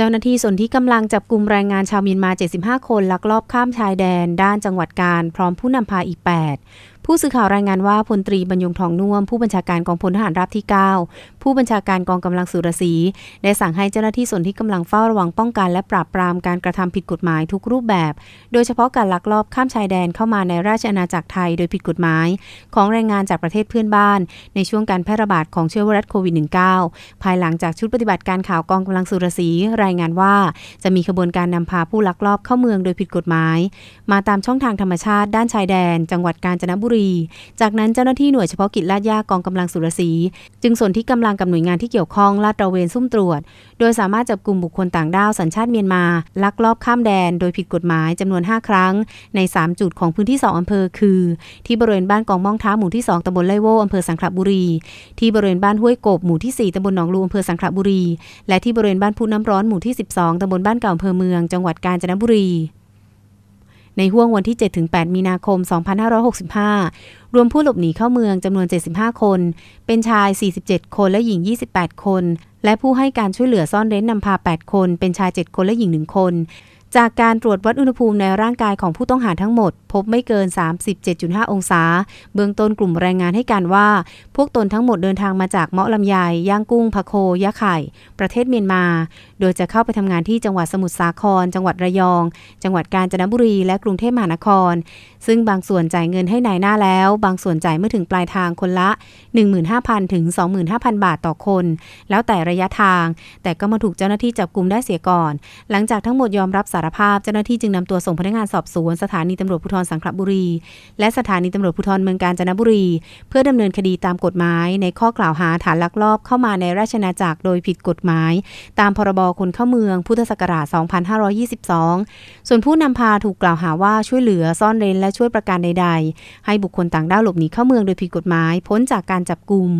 เจ้าหน้าที่ส่วนที่กำลังจับกลุ่มแรงงานชาวเมียนมา 75 คนลักลอบข้ามชายแดน ด้านจังหวัดการ พร้อมผู้นำพาอีก 8 ผู้สื่อข่าวรายงานว่าพลตรีบรรยงทองน่วม ผู้บัญชาการกองพลทหารราบที่ 9 ผู้บัญชาการกองกำลังสุรศรีได้สั่งให้เจ้าหน้าที่ส่วนที่กำลังเฝ้าระวังป้องกันและปราบปรามการกระทำผิดกฎหมายทุกรูปแบบ โดยเฉพาะการลักลอบข้ามชายแดนเข้ามาในราชอาณาจักรไทยโดยผิดกฎหมาย ของแรงงานจากประเทศเพื่อนบ้าน ในช่วงการแพร่ระบาดของเชื้อไวรัสโควิด -19 ภายหลังจากชุดปฏิบัติการข่าวกองกำลังสุรศรีรายงานว่า จะมีขบวนการนำพาผู้ลักลอบเข้าเมืองโดยผิดกฎหมาย มาตามช่องทางธรรมชาติด้านชายแดน จังหวัดกาญจนบุรีจากนั้นเจ้าหน้าที่หน่วยเฉพาะกิจลาดยากองกำลังสุรศรีจึงส่วนที่กำลังกับหน่วยงานที่เกี่ยวข้องลาดตระเวนซุ่มตรวจ โดยสามารถจับกลุ่มบุคคลต่างด้าวสัญชาติเมียนมา ลักลอบข้ามแดน โดยผิดกฎหมายจำนวน 5 ครั้ง ใน 3 จุดของพื้นที่ 2อำเภอคือ ที่บริเวณบ้านกองม่องท้าหมู่ที่ 2ตำบลไลโวอำเภอสังขละบุรี ที่บริเวณบ้านห้วยกบหมู่ที่ 4ตำบลหนองลูอำเภอสังขละบุรี และที่บริเวณบ้านพุน้ำร้อนหมู่ที่ 12ตำบลบ้านเก่าอำเภอเมืองจังหวัดกาญจนบุรี ในห่วงวันที่ 7-8 มีนาคม 2565 รวมผู้หลบหนีเข้าเมืองจำนวน 75 คน เป็นชาย 47 คนและหญิง 28 คน และผู้ให้การช่วยเหลือซ่อนเร้นนำพา 8 คน เป็นชาย 7 คนและหญิง 1 คน จากการตรวจวัดอุณหภูมิในร่างกายของผู้ต้องหาทั้งหมด พบไม่เกิน 37.5 องศา เบื้องต้นกลุ่มแรงงานให้การว่า พวกตนทั้งหมดเดินทางมาจากเมาะลำไยย่างกุ้งพะโคยะไข่ ประเทศเมียนมา โดยจะเข้าไปทำงานที่จังหวัดสมุทรสาคร จังหวัดระยอง จังหวัดกาญจนบุรี และกรุงเทพมหานคร ซึ่งบางส่วนจ่ายเงินให้นายหน้าแล้ว บางส่วนจ่ายเมื่อถึงปลายทางคนละ 15,000 ถึง 25,000 บาทต่อคน แล้วแต่ระยะทาง แต่ก็มาถูกเจ้าหน้าที่จับกลุ่มได้เสียก่อน หลังจากทั้งหมดยอมรับสารภาพเจ้าหน้าที่จึงนำตัวส่งพนักงานสอบสวนสถานีตำรวจภูธรสังขละบุรี และสถานีตำรวจภูธรเมืองกาญจนบุรี เพื่อดำเนินคดีตามกฎหมายในข้อกล่าวหาฐานลักลอบเข้ามาในราชอาณาจักรโดยผิดกฎหมาย ตามพรบคนเข้าเมืองพุทธศักราช 2522 ส่วนผู้นำพาถูกกล่าวหาว่าช่วยเหลือซ่อนเร้นและช่วยประการใด ๆ ให้บุคคลต่างด้าวหลบหนีเข้าเมืองโดยผิดกฎหมาย พ้นจากการจับกลุ่ม